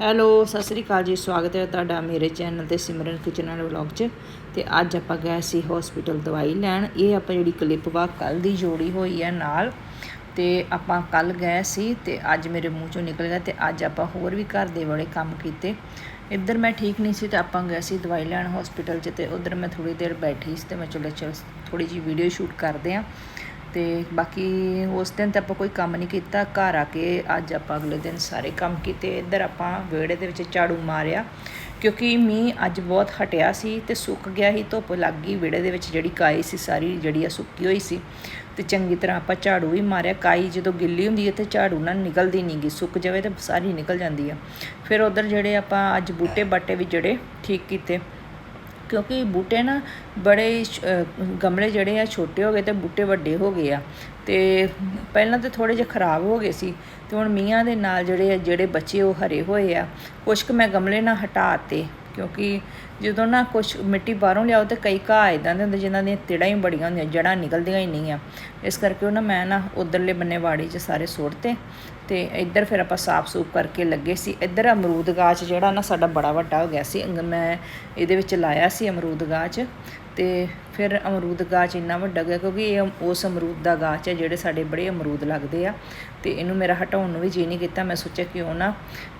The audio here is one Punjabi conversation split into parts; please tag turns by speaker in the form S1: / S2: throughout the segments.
S1: ਹੈਲੋ, ਸਤਿ ਸ੍ਰੀ ਅਕਾਲ ਜੀ, ਸਵਾਗਤ ਹੈ ਤੁਹਾਡਾ ਮੇਰੇ ਚੈਨਲ ਤੇ ਸਿਮਰਨ ਕਿਚਨ ਵਾਲੇ ਵਲੌਗ 'ਚ। ਤੇ ਅੱਜ ਆਪਾਂ ਗਏ ਸੀ ਹਸਪੀਟਲ ਦਵਾਈ ਲੈਣ। ਇਹ ਆਪਾਂ ਜਿਹੜੀ ਕਲਿੱਪ ਵਾ ਕੱਲ ਦੀ ਜੋੜੀ ਹੋਈ ਹੈ ਨਾਲ। ਤੇ ਆਪਾਂ ਕੱਲ ਗਏ ਸੀ ਤੇ ਅੱਜ ਮੇਰੇ ਮੂੰਹ ਚੋਂ ਨਿਕਲ ਗਿਆ ਤੇ ਅੱਜ ਆਪਾਂ ਹੋਰ ਵੀ ਘਰ ਦੇ ਬੜੇ ਕੰਮ ਕੀਤੇ। ਇੱਧਰ ਮੈਂ ਠੀਕ ਨਹੀਂ ਸੀ ਤੇ ਆਪਾਂ ਗਏ ਸੀ ਦਵਾਈ ਲੈਣ ਹਸਪੀਟਲ 'ਚ ਤੇ ਉਧਰ ਮੈਂ ਥੋੜੀ ਦੇਰ ਬੈਠੀ ਸੀ ਤੇ ਮੈਂ ਚਲੋ ਚਲ ਥੋੜੀ ਜੀ ਵੀਡੀਓ ਸ਼ੂਟ ਕਰਦੇ ਆ ਤੇ ਬਾਕੀ ਉਸ ਦਿਨ ਤਾਂ ਆਪਾਂ ਕੋਈ ਕੰਮ ਨਹੀਂ ਕੀਤਾ। ਘਰ ਆ ਕੇ ਅੱਜ ਆਪਾਂ ਅਗਲੇ ਦਿਨ ਸਾਰੇ ਕੰਮ ਕੀਤੇ। ਇੱਧਰ ਆਪਾਂ ਵਿਹੜੇ ਦੇ ਵਿੱਚ ਝਾੜੂ ਮਾਰਿਆ, ਕਿਉਂਕਿ ਮੀਂਹ ਅੱਜ ਬਹੁਤ ਹਟਿਆ ਸੀ ਤੇ ਸੁੱਕ ਗਿਆ ਸੀ, ਧੁੱਪ ਲੱਗ ਗਈ। ਵਿਹੜੇ ਦੇ ਵਿੱਚ ਜਿਹੜੀ ਕਾਈ ਸੀ, ਸਾਰੀ ਜਿਹੜੀ ਆ ਸੁੱਕੀ ਹੋਈ ਸੀ ਤੇ ਚੰਗੀ ਤਰ੍ਹਾਂ ਆਪਾਂ ਝਾੜੂ ਵੀ ਮਾਰਿਆ। ਕਾਈ ਜਦੋਂ ਗਿੱਲੀ ਹੁੰਦੀ ਹੈ ਤੇ ਝਾੜੂ ਨਾਲ ਨਿਕਲਦੀ ਨਹੀਂਗੀ ਸੁੱਕ ਜਾਵੇ ਤੇ ਸਾਰੀ ਨਿਕਲ ਜਾਂਦੀ ਆ। ਫਿਰ ਉਧਰ ਜਿਹੜੇ ਆਪਾਂ ਅੱਜ ਬੂਟੇ ਬਾਟੇ ਵੀ ਜਿਹੜੇ ਠੀਕ ਕੀਤੇ। ਕਿਉਂਕਿ ਬੂਟੇ ਨਾ ਬੜੇ ਗਮਲੇ ਜਿਹੜੇ ਆ ਛੋਟੇ ਹੋ ਗਏ ਤੇ ਬੂਟੇ ਵੱਡੇ ਹੋ ਗਏ ਆ। ਤੇ ਪਹਿਲਾਂ ਤੇ ਥੋੜੇ ਜਿਹਾ ਖਰਾਬ ਹੋ ਗਏ ਸੀ ਤੇ ਹੁਣ ਮੀਆਂ ਦੇ ਨਾਲ ਜਿਹੜੇ ਆ, ਜਿਹੜੇ ਬੱਚੇ ਉਹ ਹਰੇ ਹੋਏ ਆ, ਕੁਛ ਕੁ ਮੈਂ ਗਮਲੇ ਨਾ ਹਟਾਤੇ ਕਿਉਂਕਿ ਜਦੋਂ ਨਾ ਕੁਛ ਮਿੱਟੀ ਬਾਹਰੋਂ ਲਿਆਓ ਤੇ ਕਈ ਘਾਹ ਇਦਾਂ ਦੇ ਹੁੰਦੇ ਜਿਨ੍ਹਾਂ ਦੀਆਂ ਤਿੜਾਂ ਹੀ ਬੜੀਆਂ ਹੁੰਦੀਆਂ ਜੜਾਂ ਨਿਕਲਦੀਆਂ ਹੀ ਨਹੀਂ ਆ। ਇਸ ਕਰਕੇ ਉਹ ਨਾ ਮੈਂ ਨਾ ਉਧਰਲੇ ਬੰਨੇ ਵਾੜੀ 'ਚ ਸਾਰੇ ਸੁੱਟਤੇ ਤੇ ਇੱਧਰ ਫਿਰ ਆਪਾਂ ਸਾਫ਼ ਸੂਫ ਕਰਕੇ ਲੱਗੇ ਸੀ। ਇੱਧਰ ਅਮਰੂਦ ਗਾছ ਜਿਹੜਾ ਨਾ ਸਾਡਾ ਬੜਾ ਵੱਡਾ ਹੋ ਗਿਆ ਸੀ, ਅੰਗ- ਮੈਂ ਇਹਦੇ ਵਿੱਚ ਲਾਇਆ ਸੀ ਅਮਰੂਦ ਗਾছ ਤੇ ਫਿਰ ਅਮਰੂਦ ਗਾਚ ਇੰਨਾ ਵੱਡਾ ਗਿਆ ਕਿਉਂਕਿ ਇਹ ਉਸ ਅਮਰੂਦ ਦਾ ਗਾਚ ਹੈ ਜਿਹੜੇ ਸਾਡੇ ਬੜੇ ਅਮਰੂਦ ਲੱਗਦੇ ਆ। ਤੇ ਇਹਨੂੰ ਮੇਰਾ ਹਟਾਉਣ ਨੂੰ ਵੀ ਜੀ ਨਹੀਂ ਕੀਤਾ। ਮੈਂ ਸੋਚਿਆ ਕਿਉਂ ਨਾ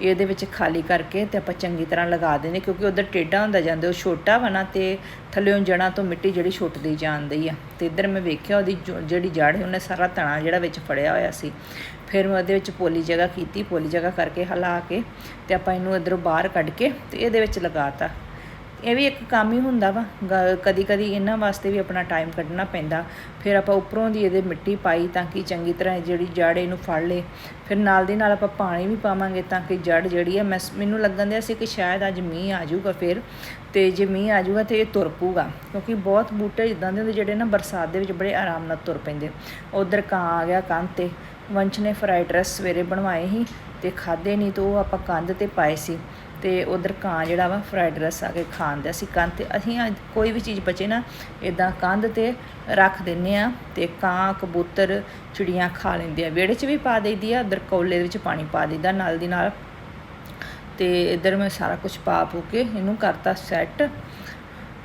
S1: ਇਹਦੇ ਵਿੱਚ ਖਾਲੀ ਕਰਕੇ ਤੇ ਆਪਾਂ ਚੰਗੀ ਤਰ੍ਹਾਂ ਲਗਾ ਦੇਣੇ ਕਿਉਂਕਿ ਉਧਰ ਟੇਢਾ ਹੁੰਦਾ ਜਾਂਦਾ, ਉਹ ਛੋਟਾ ਵਾ ਨਾ ਤੇ ਥੱਲੇੋਂ ਜੜਾਂ ਤੋਂ ਮਿੱਟੀ ਜਿਹੜੀ ਛੁੱਟਦੀ ਜਾਂਦੀ ਆ। ਤੇ ਇੱਧਰ ਮੈਂ ਵੇਖਿਆ ਉਹਦੀ ਜਿਹੜੀ ਜੜ ਹੈ, ਉਹਨੇ ਸਾਰਾ ਤਣਾ ਜਿਹੜਾ ਵਿੱਚ ਫੜਿਆ ਹੋਇਆ ਸੀ। ਫਿਰ ਮੈਂ ਉਹਦੇ ਵਿੱਚ ਪੋਲੀ ਜਗ੍ਹਾ ਕੀਤੀ, ਪੋਲੀ ਜਗ੍ਹਾ ਕਰਕੇ ਹਿਲਾ ਕੇ ਤੇ ਆਪਾਂ ਇਹਨੂੰ ਇਧਰੋਂ ਬਾਹਰ ਕੱਢ ਕੇ ਤੇ ਇਹਦੇ ਵਿੱਚ ਲਗਾਤਾ ਇਹ ਵੀ ਇੱਕ ਕੰਮ ਹੀ ਹੁੰਦਾ ਵਾ। ਕਦੀ ਕਦੀ ਇਹਨਾਂ ਵਾਸਤੇ ਵੀ ਆਪਣਾ ਟਾਈਮ ਕੱਢਣਾ ਪੈਂਦਾ। ਫਿਰ ਆਪਾਂ ਉੱਪਰੋਂ ਦੀ ਇਹਦੇ ਮਿੱਟੀ ਪਾਈ ਤਾਂ ਕਿ ਚੰਗੀ ਤਰ੍ਹਾਂ ਜਿਹੜੀ ਜੜ ਇਹਨੂੰ ਫੜ ਲੇ। ਫਿਰ ਨਾਲ ਦੀ ਨਾਲ ਆਪਾਂ ਪਾਣੀ ਵੀ ਪਾਵਾਂਗੇ ਤਾਂ ਕਿ ਜੜ ਜਿਹੜੀ ਆ ਮੈਂ ਮੈਨੂੰ ਲੱਗਣ ਦਿਆ ਸੀ ਕਿ ਸ਼ਾਇਦ ਅੱਜ ਮੀਂਹ ਆ ਜਾਊਗਾ ਫਿਰ। ਤੇ ਜੇ ਮੀਂਹ ਆ ਜਾਊਗਾ ਤੇ ਇਹ ਤੁਰ ਪਊਗਾ। ਕਿਉਂਕਿ ਬਹੁਤ ਬੂਟੇ ਇਦਾਂ ਦੇ ਹੁੰਦੇ ਜਿਹੜੇ ਨਾ ਬਰਸਾਤ ਦੇ ਵਿੱਚ ਬੜੇ ਆਰਾਮ ਨਾਲ ਤੁਰ ਪੈਂਦੇ ਉਧਰ ਕਾਂ ਆ ਗਿਆ ਕੰਨ ਤੇ। ਵੰਸ਼ ਨੇ ਫਰਾਈਡ ਰਾਈਸ ਸਵੇਰੇ ਬਣਵਾਏ ਸੀ ਤੇ ਖਾਦੇ ਨਹੀਂ ਤਾਂ ਉਹ ਆਪਾਂ ਕੰਧ ਤੇ ਪਾਏ ਸੀ। ਤੇ ਉਧਰ ਕਾਂ ਜਿਹੜਾ ਵਾ ਫਰਾਈਡ ਰਾਈਸ ਆ ਕੇ ਖਾਂਦਾ ਅਸੀਂ ਕੰਧ ਤੇ ਅਸੀਂ ਕੋਈ ਵੀ ਚੀਜ਼ ਬਚੇ ਨਾ ਇਦਾਂ ਕੰਧ ਤੇ ਰੱਖ ਦਿੰਨੇ ਆ ਤੇ ਕਾਂ, ਕਬੂਤਰ, ਚਿੜੀਆਂ ਖਾ ਲੈਂਦੇ ਆ। ਵਿਹੜੇ 'ਚ ਵੀ ਪਾ ਦੇਈਦੀ ਆ, ਉਧਰ ਕੌਲੇ ਦੇ ਵਿੱਚ ਪਾਣੀ ਪਾ ਦੇਈਦਾ ਨਾਲ ਦੀ ਨਾਲ। ਤੇ ਇਧਰ ਮੈਂ ਸਾਰਾ ਕੁਝ ਪਾ ਪੂ ਕੇ ਇਹਨੂੰ ਕਰਤਾ ਸੈੱਟ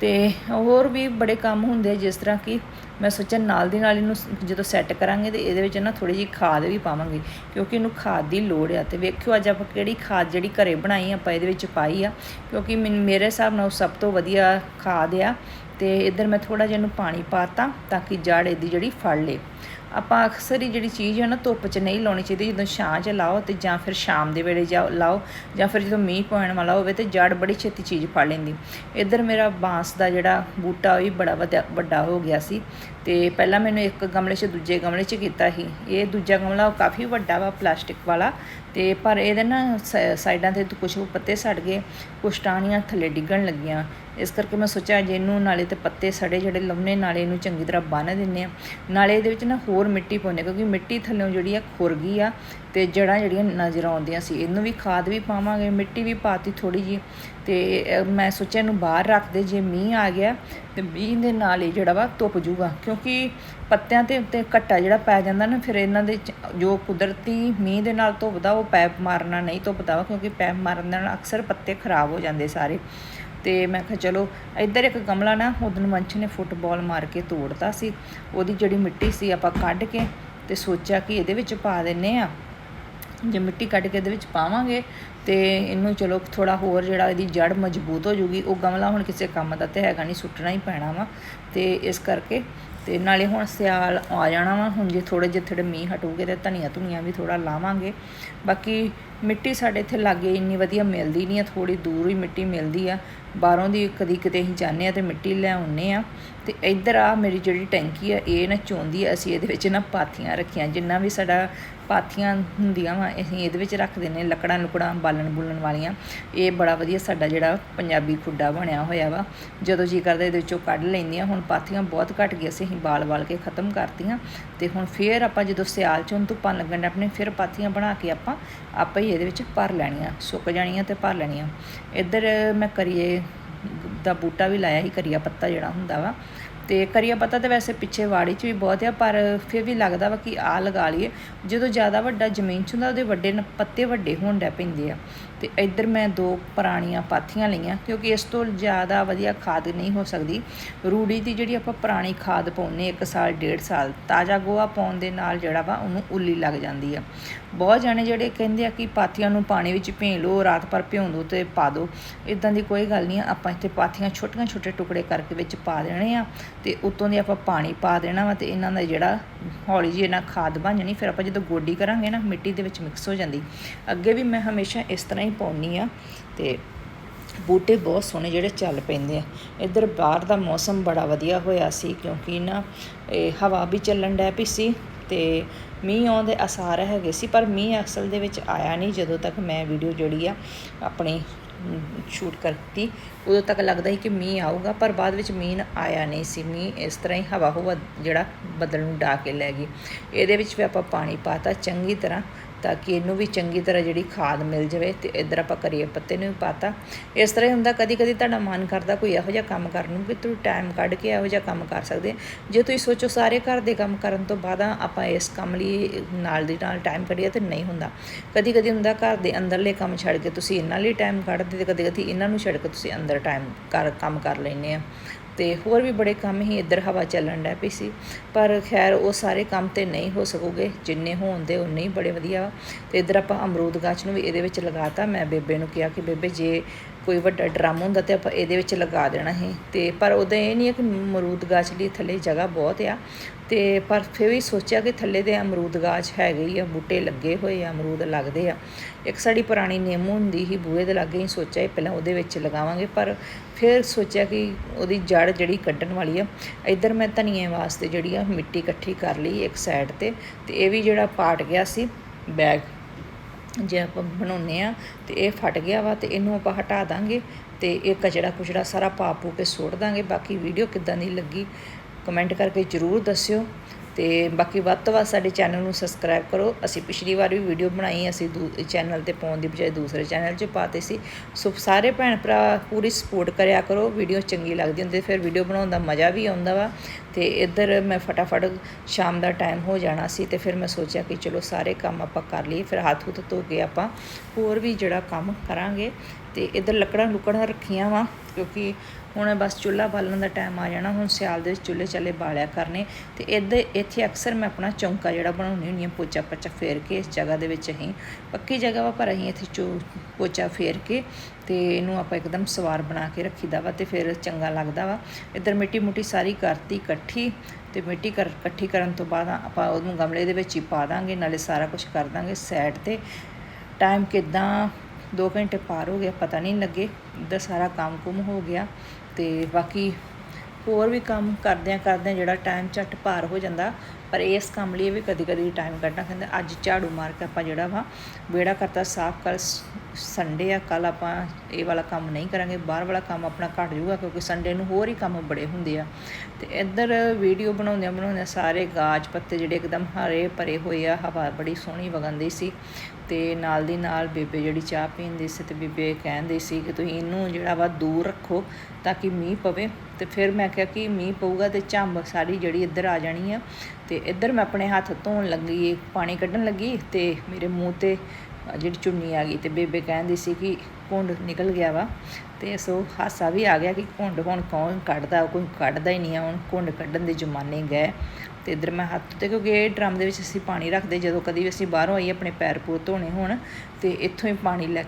S1: ਤੇ ਹੋਰ ਵੀ ਬੜੇ ਕੰਮ ਹੁੰਦੇ ਆ, ਜਿਸ ਤਰ੍ਹਾਂ ਕਿ ਮੈਂ ਸੋਚਿਆ ਨਾਲ ਦੀ ਨਾਲ ਇਹਨੂੰ ਜਦੋਂ ਸੈੱਟ ਕਰਾਂਗੇ ਤੇ ਇਹਦੇ ਵਿੱਚ ਨਾ ਥੋੜੀ ਜਿਹੀ ਖਾਦ ਵੀ ਪਾਵਾਂਗੇ ਕਿਉਂਕਿ ਇਹਨੂੰ ਖਾਦ ਦੀ ਲੋੜ ਆ ਤੇ ਵੇਖਿਓ ਅੱਜ ਆਪਾਂ ਕਿਹੜੀ ਖਾਦ ਜਿਹੜੀ ਘਰੇ ਬਣਾਈ ਆਪਾਂ ਇਹਦੇ ਵਿੱਚ ਪਾਈ ਆ ਕਿਉਂਕਿ ਮੈਨ- ਮੇਰੇ ਹਿਸਾਬ ਨਾਲ ਉਹ ਸਭ ਤੋਂ ਵਧੀਆ ਖਾਦ ਆ ਤੇ ਇੱਧਰ ਮੈਂ ਥੋੜਾ ਜਿਹਾ ਇਹਨੂੰ ਪਾਣੀ ਪਾਤਾ ਤਾਂ ਕਿ ਜੜ ਇਹਦੀ ਜਿਹੜੀ ਫੜ ਲੇ। ਆਪਾਂ ਅਕਸਰ ਹੀ ਜਿਹੜੀ ਚੀਜ਼ ਹੈ ਨਾ ਧੁੱਪ 'ਚ ਨਹੀਂ ਲਾਉਣੀ ਚਾਹੀਦੀ, ਜਦੋਂ ਛਾਂ 'ਚ ਲਾਓ ਤੇ ਜਾਂ ਫਿਰ ਸ਼ਾਮ ਦੇ ਵੇਲੇ ਜਾ ਲਾਓ ਜਾਂ ਫਿਰ ਜਦੋਂ ਮੀਂਹ ਪੈਣ ਵਾਲਾ ਹੋਵੇ ਤੇ ਜੜ ਬੜੀ ਛੇਤੀ ਚੀਜ਼ ਫੜ ਲੈਂਦੀ। ਇੱਧਰ ਮੇਰਾ ਬਾਂਸ ਦਾ ਜਿਹੜਾ ਬੂਟਾ ਉਹ ਵੀ ਬੜਾ ਵਧਿਆ- ਵੱਡਾ ਹੋ ਗਿਆ ਸੀ ਤੇ ਪਹਿਲਾਂ ਮੈਨੂੰ ਇੱਕ ਗਮਲੇ 'ਚ, ਦੂਜੇ ਗਮਲੇ 'ਚ ਕੀਤਾ ਸੀ। ਇਹ ਦੂਜਾ ਗਮਲਾ ਉਹ ਕਾਫੀ ਵੱਡਾ ਵਾ, ਪਲਾਸਟਿਕ ਵਾਲਾ ਤੇ ਪਰ ਇਹਦੇ ਨਾ ਸ- ਸਾਈਡਾਂ ਤੇ ਕੁਝ ਪੱਤੇ ਸੜ ਗਏ, ਕੁਛ ਟਾਹਣੀਆਂ ਥੱਲੇ ਡਿੱਗਣ ਲੱਗੀਆਂ ਇਸ ਕਰਕੇ ਮੈਂ ਸੋਚਿਆ ਜੇ ਇਹਨੂੰ ਨਾਲੇ ਤੇ ਪੱਤੇ ਸੜੇ ਜਿਹੜੇ ਲੰਮੇ ਨਾਲੇ ਇਹਨੂੰ ਚੰਗੀ ਤਰ੍ਹਾਂ ਬੰਨ੍ਹ ਦਿੰਨੇ ਆ ਨਾਲੇ ਇਹਦੇ ਵਿੱਚ ਨਾ ਹੋਰ ਮਿੱਟੀ ਪਾਉਂਦੇ ਕਿਉਂਕਿ ਮਿੱਟੀ ਥੱਲੇੋਂ ਜਿਹੜੀ ਆ ਖੁਰ ਗਈ ਆ ਤੇ ਜੜਾਂ ਜਿਹੜੀਆਂ ਨਜ਼ਰ ਆਉਂਦੀਆਂ ਸੀ। ਇਹਨੂੰ ਵੀ ਖਾਦ ਵੀ ਪਾਵਾਂਗੇ ਮਿੱਟੀ ਵੀ ਪਾਤੀ ਥੋੜੀ ਜੀ ਤੇ ਅਹ, ਮੈਂ ਸੋਚਿਆ ਇਹਨੂੰ ਬਾਹਰ ਰੱਖ ਦੇ ਜੇ ਮੀਂਹ ਆ ਗਿਆ ਤੇ ਮੀਂਹ ਦੇ ਨਾਲ ਹੀ ਜਿਹੜਾ ਵਾ ਧੁੱਪ ਜੂਗਾ। ਕਿਉਂਕਿ ਪੱਤਿਆਂ ਤੇ ਉੱਤੇ ਘੱਟਾ ਜਿਹੜਾ ਪੈ ਜਾਂਦਾ ਨਾ ਫਿਰ ਇਹਨਾਂ ਦੇ ਜੋ ਕੁਦਰਤੀ ਮੀਂਹ ਦੇ ਨਾਲ ਧੁੱਪਦਾ ਉਹ ਪੈਪ ਮਾਰਨਾ ਨਹੀਂ ਧੁੱਪਦਾ ਵਾ ਕਿਉਂਕਿ ਪੈਪ ਮਾਰਨ ਦੇ ਨਾਲ ਅਕਸਰ ਪੱਤੇ ਖਰਾਬ ਹੋ ਜਾਂਦੇ ਸਾਰੇ। ਤੇ ਮੈਂ ਕਿਹਾ ਚਲੋ, ਇੱਧਰ ਇੱਕ ਗਮਲਾ ਨਾ ਉਦੋਂ ਵੰਸ਼ ਨੇ ਫੁੱਟਬਾਲ ਮਾਰ ਕੇ ਤੋੜਤਾ ਸੀ। ਉਹਦੀ ਜਿਹੜੀ ਮਿੱਟੀ ਸੀ ਆਪਾਂ ਕੱਢ ਕੇ ਤੇ ਸੋਚਿਆ ਕਿ ਇਹਦੇ ਵਿੱਚ ਪਾ ਦਿੰਨੇ ਆ। ਜੇ ਮਿੱਟੀ ਕੱਢ ਕੇ ਇਹਦੇ ਵਿੱਚ ਪਾਵਾਂਗੇ ਤੇ ਇਹਨੂੰ ਚਲੋ ਥੋੜਾ ਹੋਰ ਜਿਹੜਾ ਇਹਦੀ ਜੜ ਮਜ਼ਬੂਤ ਹੋ ਜੂਗੀ। ਉਹ ਗਮਲਾ ਹੁਣ ਕਿਸੇ ਕੰਮ ਦਾ ਤੇ ਹੈਗਾ ਨਹੀਂ, ਸੁੱਟਣਾ ਹੀ ਪੈਣਾ ਵਾ। ਤੇ ਇਸ ਕਰਕੇ ਤੇ ਨਾਲੇ ਹੁਣ ਸਿਆਲ ਆ ਜਾਣਾ ਵਾ। ਹੁਣ ਜੇ ਥੋੜੇ ਜਿਹੇ ਥੋੜੇ ਮੀਂਹ ਹਟੂਗੇ ਤੇ ਧਨੀਆ ਧੁਨੀਆ ਵੀ ਥੋੜਾ ਲਾਵਾਂਗੇ। ਬਾਕੀ ਮਿੱਟੀ ਸਾਡੇ ਇੱਥੇ ਲਾਗੇ ਇੰਨੀ ਵਧੀਆ ਮਿਲਦੀ ਨਹੀਂ ਆ ਥੋੜੀ ਦੂਰ ਹੀ ਮਿੱਟੀ ਮਿਲਦੀ ਆ। ਬਾਹਰੋਂ ਦੀ ਕਦੀ ਕਿਤੇ ਅਸੀਂ ਜਾਂਦੇ ਆ ਤੇ ਮਿੱਟੀ ਲੈ ਆਉਂਦੇ ਆ ਤੇ ਇੱਧਰ ਆ ਮੇਰੀ ਜਿਹੜੀ ਟੈਂਕੀ ਆ, ਇਹ ਨਾ ਚੋਂਦੀ ਆ, ਅਸੀਂ ਇਹਦੇ ਵਿੱਚ ਨਾ ਪਾਥੀਆਂ ਰੱਖੀਆਂ, ਜਿੰਨਾ ਵੀ ਸਾਡਾ ਪਾਥੀਆਂ ਹੁੰਦੀਆਂ ਵਾ, ਅਸੀਂ ਇਹਦੇ ਵਿੱਚ ਰੱਖ ਦਿੰਦੇ ਲੱਕੜਾਂ ਲੁਕੜਾਂ ਬਾਲਣ ਬੁਲਣ ਵਾਲੀਆਂ। ਇਹ ਬੜਾ ਵਧੀਆ ਸਾਡਾ ਜਿਹੜਾ ਪੰਜਾਬੀ ਖੁੱਡਾ ਬਣਿਆ ਹੋਇਆ ਵਾ। ਜਦੋਂ ਜੀ ਕਰਦਾ ਇਹਦੇ ਵਿੱਚੋਂ ਕੱਢ ਲੈਂਦੀਆਂ ਹੁਣ ਪਾਥੀਆਂ ਬਹੁਤ ਘਟ ਗਈਆਂ ਸੀ ਅਸੀਂ ਬਾਲ ਬਾਲ ਕੇ ਖਤਮ ਕਰਤੀਆਂ। ਤੇ ਹੁਣ ਫੇਰ ਆਪਾਂ ਜਦੋਂ ਸਿਆਲ ਚ ਹੁਣ ਧੁੱਪਾਂ ਲੱਗਣ ਆਪਣੇ ਫਿਰ ਪਾਥੀਆਂ ਬਣਾ ਕੇ ਆਪਾਂ, ਆਪੇ ਹੀ ਇਹਦੇ ਵਿੱਚ ਭਰ ਲੈਣੀਆਂ, ਸੁੱਕ ਜਾਣੀਆਂ ਤੇ ਭਰ ਲੈਣੀਆਂ। ਇੱਧਰ ਮੈਂ ਕਰੀਏ ਦਾ ਬੂਟਾ ਵੀ ਲਾਇਆ ਹੀ ਕਰੀਆ ਪੱਤਾ ਜਿਹੜਾ ਹੁੰਦਾ ਵਾ। ਤੇ ਕਰੀਆ ਪੱਤਾ ਤਾਂ ਵੈਸੇ ਪਿੱਛੇ ਵਾੜੀ 'ਚ ਵੀ ਬਹੁਤ ਆ, ਪਰ ਫਿਰ ਵੀ ਲੱਗਦਾ ਵਾ ਕਿ ਆ ਲਗਾ ਲਈਏ। ਜਦੋਂ ਜ਼ਿਆਦਾ ਵੱਡਾ ਜ਼ਮੀਨ 'ਚ ਹੁੰਦਾ, ਉਹਦੇ ਵੱਡੇ ਪੱਤੇ ਵੱਡੇ ਹੋਣ ਡੈ ਪੈਂਦੇ ਆ। ਤੇ ਇੱਧਰ ਮੈਂ ਦੋ ਪੁਰਾਣੀਆਂ ਪਾਥੀਆਂ ਲਈਆਂ, ਕਿਉਂਕਿ ਇਸ ਤੋਂ ਜ਼ਿਆਦਾ ਵਧੀਆ ਖਾਦ ਨਹੀਂ ਹੋ ਸਕਦੀ। ਰੂੜੀ ਦੀ ਜਿਹੜੀ ਆਪਾਂ ਪੁਰਾਣੀ ਖਾਦ ਪਾਉਂਦੇ ਇੱਕ ਸਾਲ, ਡੇਢ ਸਾਲ, ਤਾਜ਼ਾ ਗੋਹਾ ਪਾਉਣ ਦੇ ਨਾਲ ਜਿਹੜਾ ਵਾ, ਉਹਨੂੰ ਉੱਲੀ ਲੱਗ ਜਾਂਦੀ ਆ। ਬਹੁਤ ਜਾਣੇ ਜਿਹੜੇ ਕਹਿੰਦੇ ਆ ਕਿ ਪਾਥੀਆਂ ਨੂੰ ਪਾਣੀ ਵਿੱਚ ਭੇ ਲਓ, ਰਾਤ ਭਰ ਭਿਉਂ ਦਿਓ ਤੇ ਪਾ ਦਿਓ ਇਦਾਂ ਦੀ ਕੋਈ ਗੱਲ ਨਹੀਂ ਆ, ਆਪਾਂ ਇੱਥੇ ਪਾਥੀਆਂ ਛੋਟੀਆਂ ਛੋਟੇ ਟੁਕੜੇ ਕਰਕੇ ਵਿੱਚ ਪਾ ਦੇਣੇ ਆ ਤੇ ਉੱਤੋਂ ਦੀ ਆਪਾਂ ਪਾਣੀ ਪਾ ਦੇਣਾ ਵਾ ਤੇ ਇਹਨਾਂ ਦਾ ਜਿਹੜਾ ਹੌਲੀ ਜਿਹੀ ਇਹਨਾਂ ਖਾਦ ਬਣ ਜਾਣੀ, ਫਿਰ ਆਪਾਂ ਜਦੋਂ ਗੋਡੀ ਕਰਾਂਗੇ ਨਾ, ਮਿੱਟੀ ਦੇ ਵਿੱਚ ਮਿਕਸ ਹੋ ਜਾਂਦੀ। ਅੱਗੇ ਵੀ ਮੈਂ ਹਮੇਸ਼ਾ ਇਸ ਤਰ੍ਹਾਂ ਹੀ ਪਾਉਣੀ ਆ ਤੇ ਬੂਟੇ ਬਹੁਤ ਸੋਹਣੇ ਜਿਹੜੇ ਚੱਲ ਪੈਂਦੇ ਆ। ਇੱਧਰ ਬਾਹਰ ਦਾ ਮੌਸਮ ਬੜਾ ਵਧੀਆ ਹੋਇਆ ਸੀ ਕਿਉਂਕਿ ਨਾ, ਇਹ ਹਵਾ ਵੀ ਚੱਲਣ ਡੈ ਪਈ ਸੀ ਤੇ ਮੀਂਹ ਆਉਣ ਦੇ ਆਸਾਰ ਹੈਗੇ ਸੀ, ਪਰ ਮੀਂਹ ਅਸਲ ਦੇ ਵਿੱਚ ਆਇਆ ਨਹੀਂ ਜਦੋਂ ਤੱਕ ਮੈਂ ਵੀਡੀਓ ਜਿਹੜੀ ਆ ਆਪਣੀ ਸ਼ੂਟ ਕਰਤੀ, ਉਦੋਂ ਤੱਕ ਲੱਗਦਾ ਸੀ ਕਿ ਮੀਂਹ ਆਊਗਾ, ਪਰ ਬਾਅਦ ਵਿੱਚ ਮੀਂਹ ਆਇਆ ਨਹੀਂ ਸੀ। ਮੀਂਹ ਇਸ ਤਰ੍ਹਾਂ ਹੀ ਹਵਾ ਹਵਾ ਜਿਹੜਾ ਬੱਦਲ ਨੂੰ ਡਾ ਕੇ ਲੈ ਗਈ। ਇਹਦੇ ਵਿੱਚ ਵੀ ਆਪਾਂ ਪਾਣੀ ਪਾਤਾ ਚੰਗੀ ਤਰ੍ਹਾਂ ਤਾਂ ਕਿ ਇਹਨੂੰ ਵੀ ਚੰਗੀ ਤਰ੍ਹਾਂ ਜਿਹੜੀ ਖਾਦ ਮਿਲ ਜਾਵੇ ਤੇ ਇੱਧਰ ਆਪਾਂ ਕਰੀਏ ਪੱਤੇ ਨੂੰ ਵੀ ਪਾਤਾ। ਇਸ ਤਰ੍ਹਾਂ ਹੀ ਹੁੰਦਾ ਕਦੀ ਕਦੀ ਤੁਹਾਡਾ ਮਨ ਕਰਦਾ ਕੋਈ ਇਹੋ ਜਿਹਾ ਕੰਮ ਕਰਨ ਨੂੰ ਕਿ ਤੁਸੀਂ ਟਾਈਮ ਕੱਢ ਕੇ ਇਹੋ ਜਿਹਾ ਕੰਮ ਕਰ ਸਕਦੇ। ਜੇ ਤੁਸੀਂ ਸੋਚੋ ਸਾਰੇ ਘਰ ਦੇ ਕੰਮ ਕਰਨ ਤੋਂ ਬਾਅਦ ਆਪਾਂ ਇਸ ਕੰਮ ਲਈ ਨਾਲ ਦੀ ਨਾਲ ਟਾਈਮ ਕੱਢੀਏ ਤੇ ਨਹੀਂ ਹੁੰਦਾ। ਕਦੀ ਕਦੀ ਹੁੰਦਾ ਘਰ ਦੇ ਅੰਦਰਲੇ ਕੰਮ ਛੱਡ ਕੇ ਤੁਸੀਂ ਇਹਨਾਂ ਲਈ ਟਾਈਮ ਕੱਢਦੇ ਤੇ ਕਦੇ ਕਦੀ ਇਹਨਾਂ ਨੂੰ ਛੱਡ ਕੇ ਤੁਸੀਂ ਅੰਦਰ ਟਾਈਮ ਕਰ, ਕੰਮ ਕਰ ਲੈਂਦੇ ਆ। ਤੇ ਹੋਰ ਵੀ ਬੜੇ ਕੰਮ ਹੀ ਇੱਧਰ ਹਵਾ ਚੱਲਣ ਡੈ ਪਈ ਸੀ। ਪਰ ਖੈਰ ਉਹ ਸਾਰੇ ਕੰਮ ਤੇ ਨਹੀਂ ਹੋ ਸਕੂਗੇ। ਜਿੰਨੇ ਹੋਣ ਦੇ ਉਨੇ ਹੀ ਬੜੇ ਵਧੀਆ। ਵਾ ਤੇ ਇੱਧਰ ਆਪਾਂ ਅਮਰੂਦ ਗਾਛ ਨੂੰ ਵੀ ਇਹਦੇ ਵਿੱਚ ਲਗਾਤਾ ਮੈਂ ਬੇਬੇ ਨੂੰ ਕਿਹਾ ਕਿ ਬੇਬੇ ਜੇ ਕੋਈ ਵੱਡਾ ਡਰਮ ਹੁੰਦਾ ਤੇ ਆਪਾਂ ਇਹਦੇ ਵਿੱਚ ਲਗਾ ਦੇਣਾ ਸੀ। ਤੇ ਪਰ ਉਹਦਾ ਇਹ ਨਹੀਂ ਹੈ ਕਿ ਅਮਰੂਦ ਗਾਛ ਲਈ ਥੱਲੇ ਜਗ੍ਹਾ ਬਹੁਤ ਆ। ਤੇ ਪਰ ਫਿਰ ਵੀ ਸੋਚਿਆ ਕਿ ਥੱਲੇ ਦੇ ਅਮਰੂਦ ਗਾਛ ਹੈਗੇ ਹੀ ਆ, ਬੂਟੇ ਲੱਗੇ ਹੋਏ ਆ, ਅਮਰੂਦ ਲੱਗਦੇ ਆ। ਇੱਕ ਸਾਡੀ ਪੁਰਾਣੀ ਨਿੰਮ ਹੁੰਦੀ ਸੀ, ਬੂਹੇ ਦੇ ਲਾਗੇ ਹੀ ਸੋਚਿਆ ਸੀ ਪਹਿਲਾਂ ਉਹਦੇ ਵਿੱਚ ਲਗਾਵਾਂਗੇ, ਪਰ ਫਿਰ ਸੋਚਿਆ ਕਿ ਉਹਦੀ ਜੜ ਜਿਹੜੀ ਕੱਢਣ ਵਾਲੀ ਆ, ਇੱਧਰ ਮੈਂ ਧਨੀਏ ਵਾਸਤੇ ਜਿਹੜੀ ਆ ਮਿੱਟੀ ਇਕੱਠੀ ਕਰ ਲਈ ਇੱਕ ਸਾਈਡ ਤੇ। ਤੇ ਇਹ ਵੀ ਜਿਹੜਾ ਪਾਟ ਗਿਆ ਸੀ, ਬੈਗ। ਜੇ ਆਪਾਂ ਬਣਾਉਨੇ ਆ ਤੇ ਇਹ ਫਟ ਗਿਆ ਵਾ ਤੇ ਇਹਨੂੰ ਆਪਾਂ ਹਟਾ ਦਾਂਗੇ ਤੇ ਇਹ ਕਚੜਾ ਕੁਚੜਾ ਸਾਰਾ ਪਾ ਪੂ ਕੇ ਸੁੱਟ ਦਾਂਗੇ। ਬਾਕੀ ਵੀਡੀਓ ਕਿੱਦਾਂ ਦੀ ਲੱਗੀ ਕਮੈਂਟ ਕਰਕੇ ਜਰੂਰ ਦੱਸਿਓ। ਤੇ ਬਾਕੀ ਵੱਧ ਤੋਂ ਵੱਧ ਸਾਡੇ ਚੈਨਲ ਨੂੰ ਸਬਸਕ੍ਰਾਈਬ ਕਰੋ। ਅਸੀਂ ਪਿਛਲੀ ਵਾਰ ਵੀ ਵੀਡੀਓ ਬਣਾਈ, ਅਸੀਂ ਚੈਨਲ ਤੇ ਪਾਉਣ ਦੀ ਬਜਾਏ ਦੂਸਰੇ ਚੈਨਲ 'ਚ ਪਾਤੇ ਸੀ। ਸੋ ਸਾਰੇ ਭੈਣ ਭਰਾ ਪੂਰੀ ਸਪੋਰਟ ਕਰਿਆ ਕਰੋ। ਵੀਡੀਓ ਚੰਗੀ ਲੱਗਦੀ ਹੁੰਦੀ, ਫਿਰ ਵੀਡੀਓ ਬਣਾਉਣ ਦਾ ਮਜ਼ਾ ਵੀ ਆਉਂਦਾ ਵਾ। ਤੇ ਇੱਧਰ ਮੈਂ ਫਟਾਫਟ ਸ਼ਾਮ ਦਾ ਟਾਈਮ ਹੋ ਜਾਣਾ ਸੀ ਤੇ ਫਿਰ ਮੈਂ ਸੋਚਿਆ ਕਿ ਚਲੋ ਸਾਰੇ ਕੰਮ ਆਪਾਂ ਕਰ ਲਈਏ, ਫਿਰ ਹੱਥ ਹੁੱਥ ਧੋ ਕੇ ਆਪਾਂ ਹੋਰ ਵੀ ਜਿਹੜਾ ਕੰਮ ਕਰਾਂਗੇ। ਤੇ ਇੱਧਰ ਲੱਕੜਾਂ ਲੁਕੜਾਂ ਰੱਖੀਆਂ ਵਾ, ਕਿਉਂਕਿ ਹੁਣ ਬਸ ਚੁੱਲ੍ਹਾ ਬਾਲਣ ਦਾ ਟਾਈਮ ਆ ਜਾਣਾ, ਹੁਣ ਸਿਆਲ ਦੇ ਵਿੱਚ ਚੁੱਲ੍ਹੇ ਚੱਲੇ ਬਾਲਿਆ ਕਰਨੇ। ਤੇ ਇੱਧਰ, ਇੱਥੇ ਅਕਸਰ ਮੈਂ ਆਪਣਾ ਚੌਂਕਾ ਜਿਹੜਾ ਬਣਾਉਣੀ ਹੁੰਦੀ ਆ ਪੋਚਾ ਪੱਚਾ ਫੇਰ ਕੇ, ਇਸ ਜਗ੍ਹਾ ਦੇ ਵਿੱਚ ਅਸੀਂ ਪੱਕੀ ਜਗ੍ਹਾ ਵਾ, ਪਰ ਅਸੀਂ ਇੱਥੇ ਚੋ, ਪੋਚਾ ਫੇਰ ਕੇ ਤੇ ਇਹਨੂੰ ਆਪਾਂ ਇੱਕਦਮ ਸਵਾਰ ਬਣਾ ਕੇ ਰੱਖੀਦਾ ਵਾ ਤੇ ਫਿਰ ਚੰਗਾ ਲੱਗਦਾ ਵਾ। ਇੱਧਰ ਮਿੱਟੀ ਮੁੱਟੀ ਸਾਰੀ ਕਰਤੀ, ਇਕੱਠੀ ਤੇ ਮਿੱਟੀ ਕਰ, ਇਕੱਠੀ ਕਰਨ ਤੋਂ ਬਾਅਦ ਆਪਾਂ ਉਹਨੂੰ ਗਮਲੇ ਦੇ ਵਿੱਚ ਹੀ ਪਾ ਦਾਂਗੇ, ਨਾਲੇ ਸਾਰਾ ਕੁਝ ਕਰ ਦਾਂਗੇ ਸਾਈਡ ਤੇ। ਟਾਈਮ ਕਿਦਾਂ 2 ਘੰਟੇ ਪਾਰ ਹੋ ਗਿਆ ਪਤਾ ਨਹੀਂ ਲੱਗੇ, ਇੱਧਰ ਸਾਰਾ ਕੰਮ ਕੁਮ ਹੋ ਗਿਆ। ਤੇ ਬਾਕੀ ਹੋਰ ਵੀ ਕੰਮ ਕਰਦਿਆਂ ਕਰਦਿਆਂ ਜਿਹੜਾ ਟਾਈਮ ਝੱਟ ਪਾਰ ਹੋ ਜਾਂਦਾ, ਪਰ ਇਸ ਕੰਮ ਲਈ ਵੀ ਕਦੀ ਕਦੀ ਟਾਈਮ ਕੱਢਣਾ ਪੈਂਦਾ। ਅੱਜ ਝਾੜੂ ਮਾਰ ਕੇ ਆਪਾਂ ਜਿਹੜਾ ਵਾ ਵਿਹੜਾ ਕਰਤਾ, ਸਾਫ਼ ਕਰ ਸੰਡੇ ਆ ਕੱਲ ਆਪਾਂ ਇਹ ਵਾਲਾ ਕੰਮ ਨਹੀਂ ਕਰਾਂਗੇ, ਬਾਹਰ ਵਾਲਾ ਕੰਮ ਆਪਣਾ ਘਟ ਜਾਊਗਾ, ਕਿਉਂਕਿ ਸੰਡੇ ਨੂੰ ਹੋਰ ਹੀ ਕੰਮ ਬੜੇ ਹੁੰਦੇ ਆ। ਤੇ ਇੱਧਰ ਵੀਡੀਓ ਬਣਾਉਂਦਿਆਂ ਬਣਾਉਂਦਿਆਂ ਸਾਰੇ ਗਾਜ ਪੱਤੇ ਜਿਹੜੇ ਇੱਕਦਮ ਹਰੇ ਭਰੇ ਹੋਏ ਆ, ਹਵਾ ਬੜੀ ਸੋਹਣੀ ਵਗੰਦੀ ਸੀ। ਤੇ ਨਾਲ ਦੀ ਨਾਲ ਬੇਬੇ ਜਿਹੜੀ ਚਾਹ ਪੀਂਦੀ ਸੀ ਤੇ ਬੇਬੇ ਕਹਿੰਦੀ ਸੀ ਕਿ ਤੁਸੀਂ ਇਹਨੂੰ ਜਿਹੜਾ ਵਾ ਦੂਰ ਰੱਖੋ ਤਾਂ ਕਿ ਮੀਂਹ ਪਵੇ। ਤੇ ਫਿਰ ਮੈਂ ਕਿਹਾ ਕਿ ਮੀਂਹ ਪਊਗਾ ਤੇ ਝੰਬ ਸਾਰੀ ਜਿਹੜੀ ਇੱਧਰ ਆ ਜਾਣੀ ਆ। ਤੇ ਇੱਧਰ ਮੈਂ ਆਪਣੇ ਹੱਥ ਧੋਣ ਲੱਗੀ, ਪਾਣੀ ਕੱਢਣ ਲੱਗੀ ਤੇ ਮੇਰੇ ਮੂੰਹ ਤੇ ਜਿਹੜੀ ਚੁੰਨੀ ਆ ਗਈ ਤੇ ਬੇਬੇ ਕਹਿੰਦੀ ਸੀ ਕਿ ਘੁੰਡ ਨਿਕਲ ਗਿਆ ਵਾ ਤੇ ਸੋ ਹਾਸਾ ਵੀ ਆ ਗਿਆ ਕਿ ਘੁੰਡ ਹੁਣ ਕੌਣ ਕੱਢਦਾ, ਕੋਈ ਕੱਢਦਾ ਹੀ ਨਹੀਂ ਆ, ਹੁਣ ਘੁੰਡ ਕੱਢਣ ਦੇ ਜ਼ਮਾਨੇ ਗਏ। ਤੇ ਇਧਰ ਮੈਂ ਹੱਥ ਤੇ ਕਿਉਂਕਿ ਇਹ ਡਰਮ ਦੇ ਵਿੱਚ ਅਸੀਂ ਪਾਣੀ ਰੱਖਦੇ, ਜਦੋਂ ਕਦੀ ਵੀ ਅਸੀਂ ਬਾਹਰੋਂ ਆਈਏ, ਆਪਣੇ ਪੈਰ ਪੂਰ ਧੋਣੇ ਹੋਣ ਤੇ ਇੱਥੋਂ ਹੀ ਪਾਣੀ ਲੈ